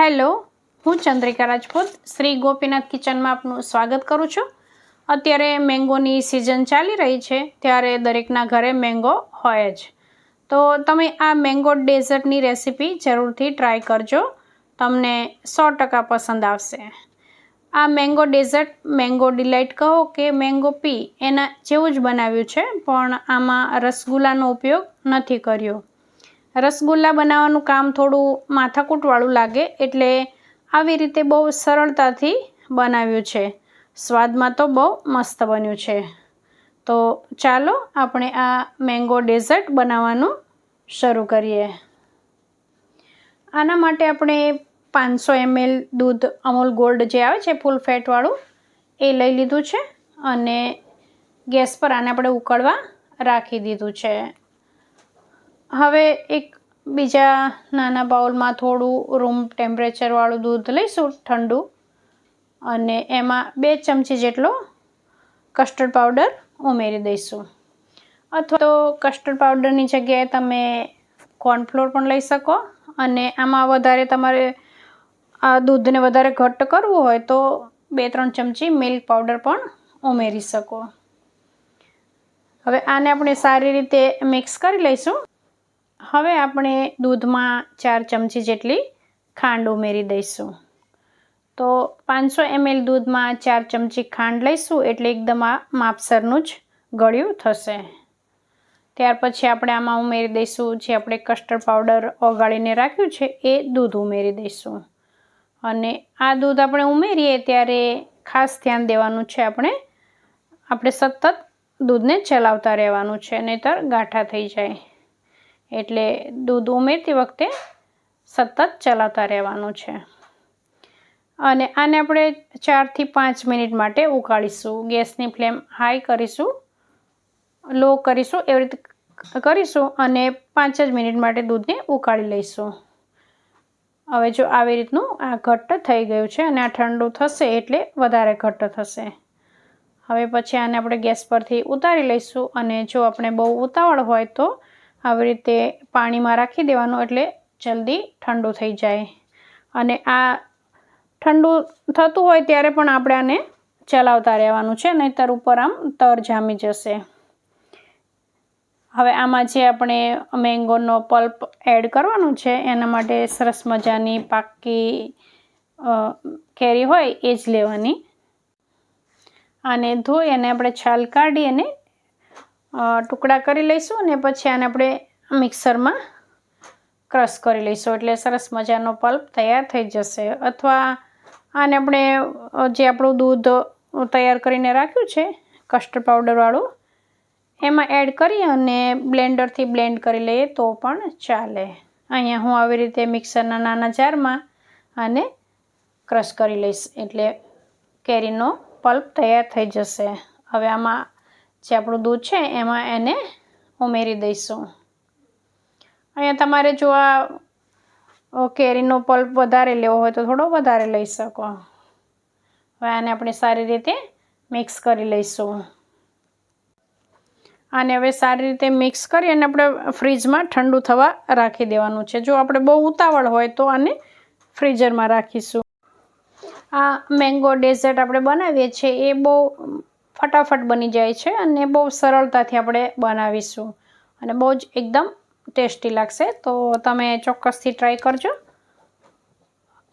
Hello, હું ચંદ્રિકા રાજપૂત, શ્રી ગોપીનાથ કિચનમાં આપનું સ્વાગત કરું છું. અત્યારે મેંગોની સિઝન ચાલી રહી છે, ત્યારે દરેકના ઘરે મેંગો હોય જ. તો તમે આ મેંગો ડેઝર્ટની રેસીપી જરૂરથી ટ્રાય કરજો, તમને સો ટકા પસંદ આવશે. આ મેંગો ડેઝર્ટ, મેંગો ડિલાઇટ કહો કે મેંગો પી, એના જેવું જ બનાવ્યું છે, પણ આમાં રસગુલ્લાનો ઉપયોગ નથી કર્યો. રસગુલ્લા બનાવવાનું કામ થોડું માથાકૂટવાળું લાગે એટલે આવી રીતે બહુ સરળતાથી બનાવ્યું છે. સ્વાદમાં તો બહુ મસ્ત બન્યું છે. તો ચાલો આપણે આ મેંગો ડેઝર્ટ બનાવવાનું શરૂ કરીએ. આના માટે આપણે પાંચસો એમએલ દૂધ અમૂલ ગોલ્ડ જે આવે છે ફૂલ ફેટવાળું, એ લઈ લીધું છે અને ગેસ પર આને આપણે ઉકળવા રાખી દીધું છે. હવે એક બીજા નાના બાઉલમાં થોડું રૂમ ટેમ્પરેચરવાળું દૂધ લઈશું, ઠંડુ. અને એમાં બે ચમચી જેટલો કસ્ટર્ડ પાવડર ઉમેરી દઈશું. અથવા તો કસ્ટર્ડ પાવડરની જગ્યાએ તમે કોર્નફ્લોર પણ લઈ શકો. અને આમાં વધારે તમારે આ દૂધને વધારે ઘટ્ટ કરવું હોય તો બે ત્રણ ચમચી મિલ્ક પાવડર પણ ઉમેરી શકો. હવે આને આપણે સારી રીતે મિક્સ કરી લઈશું. હવે આપણે દૂધમાં ચાર ચમચી જેટલી ખાંડ ઉમેરી દઈશું. તો પાંચસો એમએલ દૂધમાં ચાર ચમચી ખાંડ લઈશું એટલે એકદમ આ માપસરનું જ ગળ્યું થશે. ત્યાર પછી આપણે આમાં ઉમેરી દઈશું જે આપણે કસ્ટર્ડ પાવડર ઓગાળીને રાખ્યું છે એ દૂધ ઉમેરી દઈશું. અને આ દૂધ આપણે ઉમેરીએ ત્યારે ખાસ ધ્યાન દેવાનું છે આપણે આપણે સતત દૂધને ચલાવતા રહેવાનું છે, નહીતર ગાંઠા થઈ જાય. એટલે દૂધ ઉમેરતી વખતે સતત ચલાવતા રહેવાનું છે. અને આને આપણે ચારથી પાંચ મિનિટ માટે ઉકાળીશું. ગેસની ફ્લેમ હાઈ કરીશું, લો કરીશું, એવી રીતે કરીશું અને પાંચ જ મિનિટ માટે દૂધને ઉકાળી લઈશું. હવે જો આવી રીતનું આ ઘટ્ટ થઈ ગયું છે અને આ ઠંડુ થશે એટલે વધારે ઘટ્ટ થશે. હવે પછી આને આપણે ગેસ પરથી ઉતારી લઈશું અને જો આપણે બહુ ઉતાવળ હોય તો આવી રીતે પાણીમાં રાખી દેવાનું એટલે જલ્દી ઠંડુ થઈ જાય. અને આ ઠંડુ થતું હોય ત્યારે પણ આપણે આને ચલાવતા રહેવાનું છે, નહીંતર ઉપર આમ તર જામી જશે. હવે આમાં જે આપણે મેંગોનો પલ્પ એડ કરવાનું છે, એના માટે સરસ મજાની પાકી કેરી હોય એ જ લેવાની. અને ધોઈ અને આપણે છાલ કાઢી અને ટુકડા કરી લઈશું અને પછી આને આપણે મિક્સરમાં ક્રશ કરી લઈશું. એટલે સરસ મજાનો પલ્પ તૈયાર થઈ જશે. અથવા આને આપણે જે આપણું દૂધ તૈયાર કરીને રાખ્યું છે, કસ્ટર્ડ પાવડરવાળું, એમાં એડ કરી અને બ્લેન્ડરથી બ્લેન્ડ કરી લઈએ તો પણ ચાલે. અહીંયા હું આવી રીતે મિક્સરના નાના જારમાં આને ક્રશ કરી લઈશ. એટલે કેરીનો પલ્પ તૈયાર થઈ જશે. હવે આમાં જે આપણું દૂધ છે, એમાં એને ઉમેરી દઈશું. અહીંયા તમારે જો આ કેરીનો પલ્પ વધારે લેવો હોય તો થોડો વધારે લઈ શકો. હવે આને આપણે સારી રીતે મિક્સ કરી લઈશું. આને હવે સારી રીતે મિક્સ કરી અને આપણે ફ્રીજમાં ઠંડુ થવા રાખી દેવાનું છે. જો આપણે બહુ ઉતાવળ હોય તો આને ફ્રીઝરમાં રાખીશું. આ મેંગો ડેઝર્ટ આપણે બનાવીએ છીએ, એ બહુ ફટાફટ બની જાય છે અને બહુ સરળતાથી આપણે બનાવીશું. અને બહુ જ એકદમ ટેસ્ટી લાગશે. તો તમે ચોક્કસથી ટ્રાય કરજો.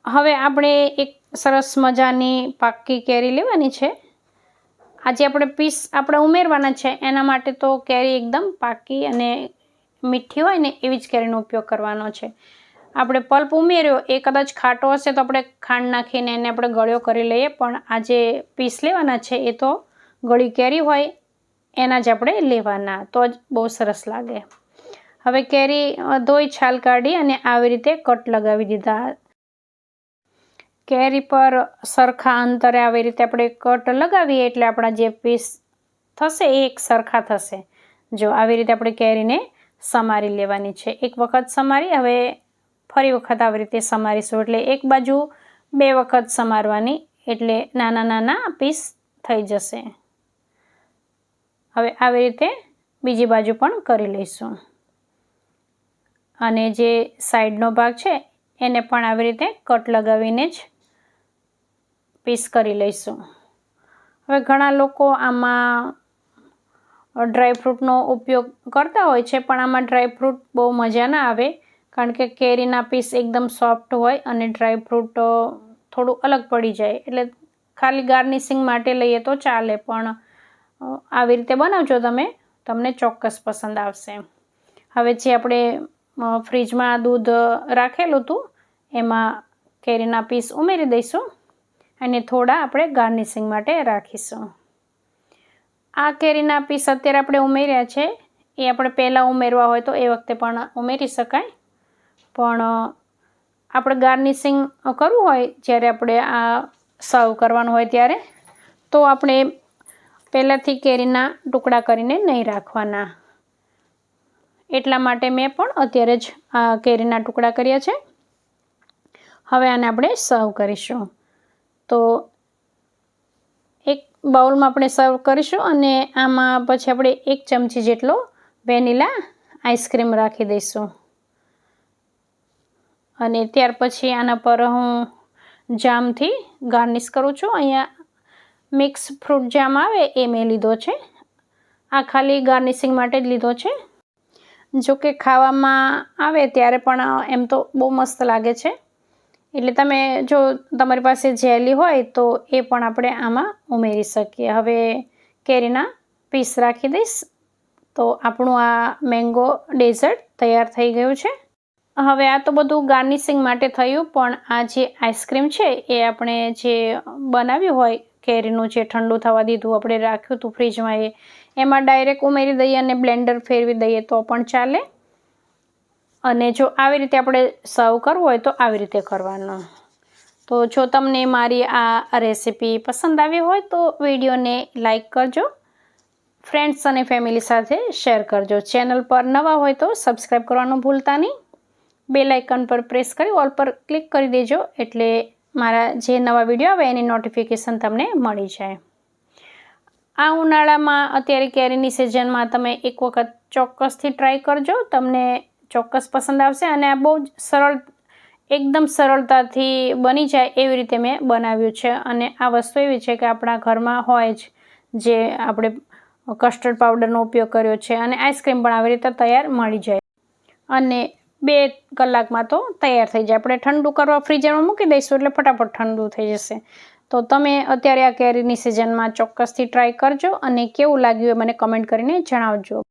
હવે આપણે એક સરસ મજાની પાકી કેરી લેવાની છે. આજે આપણે પીસ આપણે ઉમેરવાના છે. એના માટે તો કેરી એકદમ પાકી અને મીઠી હોય ને એવી જ કેરીનો ઉપયોગ કરવાનો છે. આપણે પલ્પ ઉમેર્યો, એ કદાચ ખાટો હશે તો આપણે ખાંડ નાખીને એને આપણે ગળ્યો કરી લઈએ. પણ આજે પીસ લેવાના છે એ તો ગળી કેરી હોય, એના જ આપણે લેવાના. તો જ બહુ સરસ લાગે. હવે કેરી ધોઈ, છાલ કાઢી અને આવી રીતે કટ લગાવી દીધા. કેરી પર સરખા અંતરે આવી રીતે આપણે કટ લગાવીએ એટલે આપણા જે પીસ થશે એ એક સરખા થશે. જો આવી રીતે આપણે કેરીને સમારી લેવાની છે. એક વખત સમારી, હવે ફરી વખત આવી રીતે સમારીશું. એટલે એક બાજુ બે વખત સમારવાની, એટલે નાના નાના પીસ થઈ જશે. હવે આવી રીતે બીજી બાજુ પણ કરી લઈશું. અને જે સાઈડનો ભાગ છે, એને પણ આવી રીતે કટ લગાવીને જ પીસ કરી લઈશું. હવે ઘણા લોકો આમાં ડ્રાયફ્રૂટનો ઉપયોગ કરતા હોય છે, પણ આમાં ડ્રાયફ્રૂટ બહુ મજા ના આવે, કારણ કે કેરીના પીસ એકદમ સોફ્ટ હોય અને ડ્રાયફ્રૂટ થોડું અલગ પડી જાય. એટલે ખાલી ગાર્નિશિંગ માટે લઈએ તો ચાલે, પણ આવી રીતે બનાવજો તમે. તમને ચોક્કસ પસંદ આવશે. હવે જે આપણે ફ્રીજમાં દૂધ રાખેલું હતું, એમાં કેરીના પીસ ઉમેરી દઈશું અને થોડા આપણે ગાર્નિશિંગ માટે રાખીશું. આ કેરીના પીસ અત્યારે આપણે ઉમેર્યા છે. એ આપણે પહેલાં ઉમેરવા હોય તો એ વખતે પણ ઉમેરી શકાય. પણ આપણે ગાર્નિશિંગ કરવું હોય, જ્યારે આપણે આ સર્વ કરવાનું હોય ત્યારે, તો આપણે પહેલાંથી કેરીના ટુકડા કરીને નહીં રાખવાના. એટલા માટે મેં પણ અત્યારે જ આ કેરીના ટુકડા કર્યા છે. હવે આને આપણે સર્વ કરીશું. તો એક બાઉલમાં આપણે સર્વ કરીશું અને આમાં પછી આપણે એક ચમચી જેટલો વેનીલા આઈસ્ક્રીમ રાખી દઈશું. અને ત્યાર પછી આના પર હું જામથી ગાર્નિશ કરું છું. અહીંયા મિક્સ ફ્રૂટ જામ આવે એ મેં લીધો છે. આ ખાલી ગાર્નિશિંગ માટે જ લીધો છે. જો કે ખાવામાં આવે ત્યારે પણ એમ તો બહુ મસ્ત લાગે છે. એટલે તમે જો તમારી પાસે જેલી હોય તો એ પણ આપણે આમાં ઉમેરી શકીએ. હવે કેરીના પીસ રાખી દઈશ. તો આપણું આ મેંગો ડેઝર્ટ તૈયાર થઈ ગયું છે. હવે આ તો બધું ગાર્નિશિંગ માટે થયું, પણ આ જે આઈસ્ક્રીમ છે એ આપણે જે બનાવ્યું હોય કેરીનું જે ઠંડુ થવા દીધું આપણે રાખ્યું હતું ફ્રીજમાં એ, એમાં ડાયરેક્ટ ઉમેરી દઈએ અને બ્લેન્ડર ફેરવી દઈએ તો પણ ચાલે. અને જો આવી રીતે આપણે સર્વ કરવું હોય તો આવી રીતે કરવાનું. તો જો તમને મારી આ રેસીપી પસંદ આવી હોય તો વિડીયોને લાઈક કરજો, ફ્રેન્ડ્સ અને ફેમિલી સાથે શેર કરજો. ચેનલ પર નવા હોય તો સબસ્ક્રાઈબ કરવાનું ભૂલતા નહીં. બે લાઇકન પર પ્રેસ કરી ઓલ પર ક્લિક કરી દેજો એટલે મારા જે નવા વીડિયો આવે એની નોટિફિકેશન તમને મળી જાય. આ ઉનાળામાં અત્યારે કેરીની સિઝનમાં તમે એક વખત ચોક્કસથી ટ્રાય કરજો. તમને ચોક્કસ પસંદ આવશે અને આ બહુ જ સરળ, એકદમ સરળતાથી બની જાય એવી રીતે મેં બનાવ્યું છે. અને આ વસ્તુ એવી છે કે આપણા ઘરમાં હોય જ જે આપણે કસ્ટર્ડ પાવડરનો ઉપયોગ કર્યો છે અને આઈસ્ક્રીમ પણ આવી રીતે તૈયાર મળી જાય. અને બે કલાકમાં તો તૈયાર થઈ જાય. આપણે ઠંડુ કરવા ફ્રીઝરમાં મૂકી દઈશું એટલે ફટાફટ ઠંડુ થઈ જશે. તો તમે અત્યારે આ કેરીની સિઝનમાં ચોક્કસથી ટ્રાય કરજો અને કેવું લાગ્યું એ મને કમેન્ટ કરીને જણાવજો.